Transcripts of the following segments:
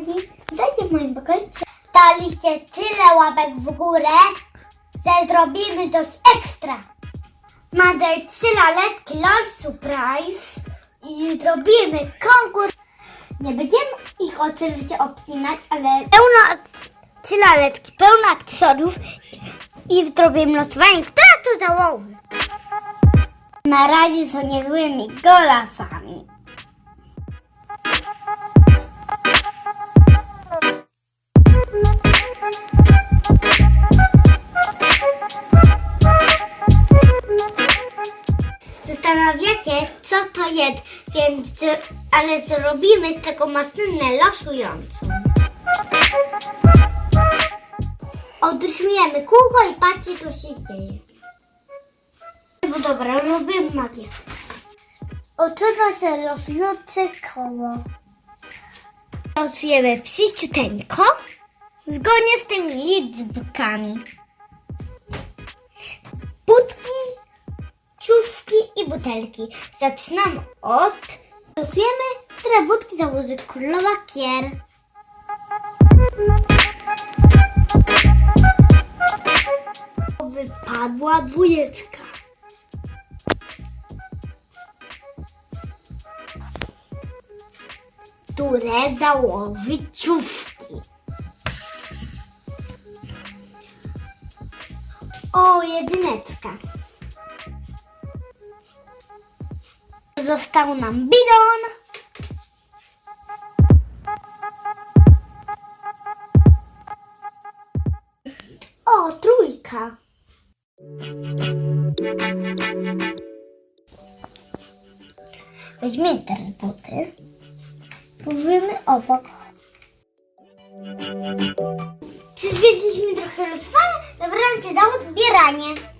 kochani, dajcie w moim pokoju. Daliście tyle łapek w górę, że zrobimy coś ekstra. Mamy trzy laleczki LOL Surprise i zrobimy konkurs. Nie będziemy ich oczywiście obcinać, ale pełno trzy laleczki, pełno akcesoriów i zrobimy losowanie, która to założy. Na razie są niezłymi golasami. Zastanawiacie, co to jest, więc, ale zrobimy z tego maszynę losującą. Odrysujemy kółko i patrzcie, co się dzieje. No dobra, robimy magię. Otrzyma się losujące koło. Losujemy psiściuteńko, zgodnie z tymi liczbkami. Budki, ciuszki i butelki. Zaczynamy od... Losujemy, które budki założy królowa kier. Wypadła dwójeczka. Które założy ciuszki. O, jedyneczka. Został nam bidon. O, trójka. Weźmiemy te buty. Położymy obok. Przyzwiedziliśmy trochę losowania, zabrałam się za odbieranie.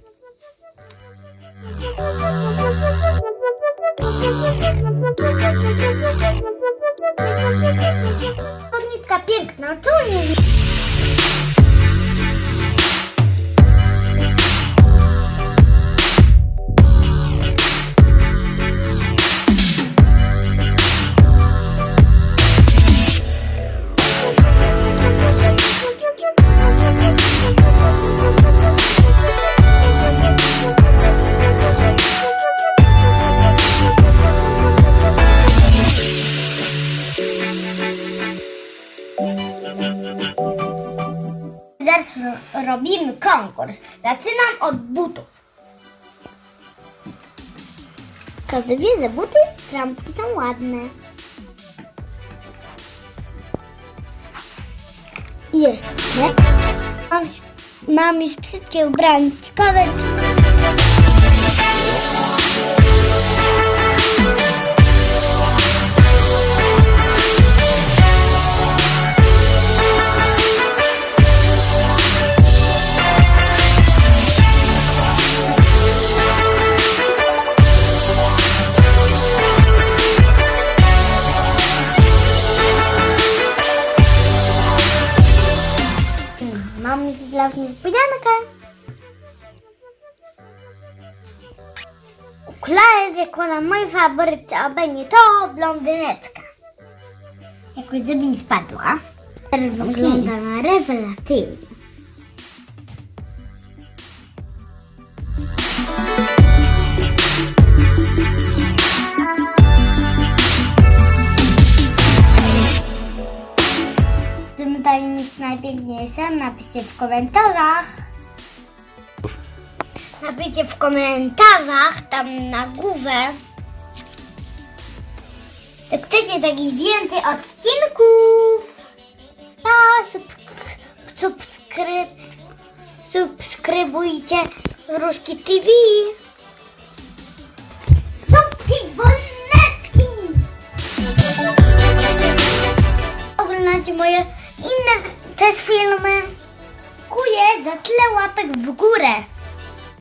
Chodniczka piękna, co nie Ro- robimy konkurs. Zaczynam od butów. Każdy wie, że buty trampki są ładne. Jeszcze mam, mam już wszystkie ubrania Okulary zakładam moje faworyty, a będzie to blondyneczka. Jakoś żeby mi spadła. Teraz wygląda na rewelacyjnie. Tym zdaniem jest najpiękniejsza, napiszcie w komentarzach. Napiszcie w komentarzach tam na górze. To chcecie takich więcej odcinków. A, subskry, subskry, subskrybujcie Ruski TV. Subki dzwoneczki. Oglądajcie moje inne też filmy. Dziękuję za tyle łapek w górę.